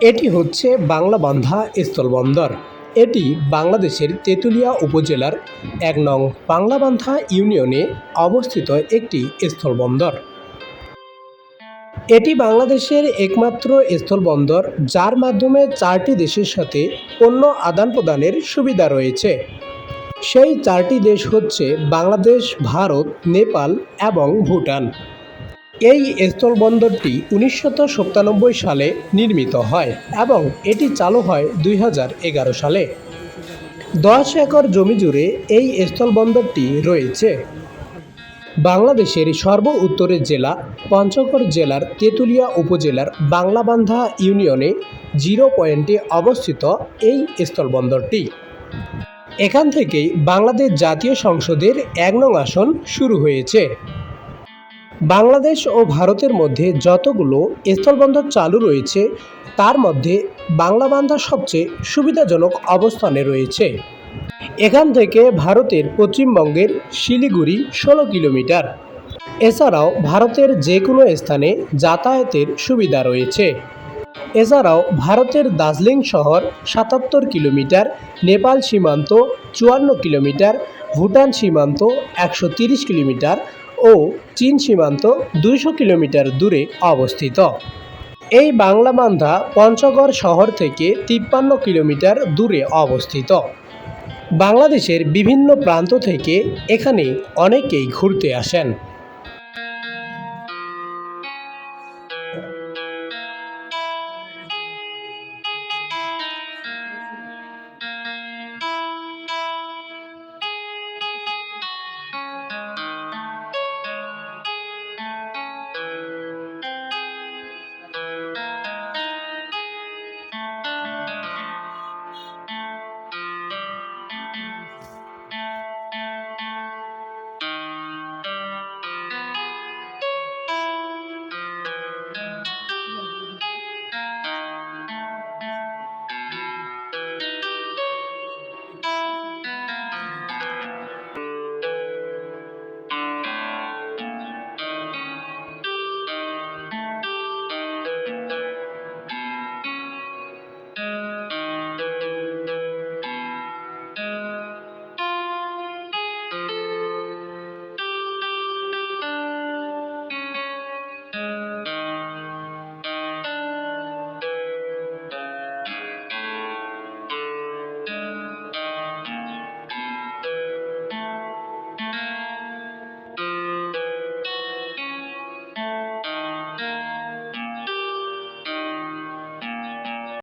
এটি হচ্ছে বাংলাবান্ধা স্থলবন্দর। এটি বাংলাদেশের তেঁতুলিয়া উপজেলার এক নং বাংলাবান্ধা ইউনিয়নে অবস্থিত একটি স্থলবন্দর। এটি বাংলাদেশের একমাত্র স্থলবন্দর, যার মাধ্যমে চারটি দেশের সাথে পণ্য আদান প্রদানের সুবিধা রয়েছে। সেই চারটি দেশ হচ্ছে বাংলাদেশ, ভারত, নেপাল এবং ভুটান। এই স্থলবন্দরটি উনিশশো সাতানব্বই সালে নির্মিত হয় এবং এটি চালু হয় দুই হাজার এগারো সালে। দশ একর জমি জুড়ে এই স্থলবন্দরটি রয়েছে। বাংলাদেশের সর্ব উত্তরের জেলা পঞ্চগড় জেলার তেঁতুলিয়া উপজেলার বাংলাবান্ধা ইউনিয়নে জিরো পয়েন্টে অবস্থিত এই স্থলবন্দরটি। এখান থেকেই বাংলাদেশ জাতীয় সংসদের এক নং আসন শুরু হয়েছে। বাংলাদেশ ও ভারতের মধ্যে যতগুলো স্থলবন্দর চালু রয়েছে, তার মধ্যে বাংলাবান্ধা সবচেয়ে সুবিধাজনক অবস্থানে রয়েছে। এখান থেকে ভারতের পশ্চিমবঙ্গের শিলিগুড়ি ষোলো কিলোমিটার। এছাড়াও ভারতের যে কোনো স্থানে যাতায়াতের সুবিধা রয়েছে। এছাড়াও ভারতের দার্জিলিং শহর সাতাত্তর কিলোমিটার, নেপাল সীমান্ত চুয়ান্ন কিলোমিটার, ভুটান সীমান্ত একশো তিরিশ কিলোমিটার ও চীন সীমান্ত দুইশো কিলোমিটার দূরে অবস্থিত। এই বাংলা বান্ধা পঞ্চগড় শহর থেকে তিপ্পান্ন কিলোমিটার দূরে অবস্থিত। বাংলাদেশের বিভিন্ন প্রান্ত থেকে এখানে অনেকেই ঘুরতে আসেন।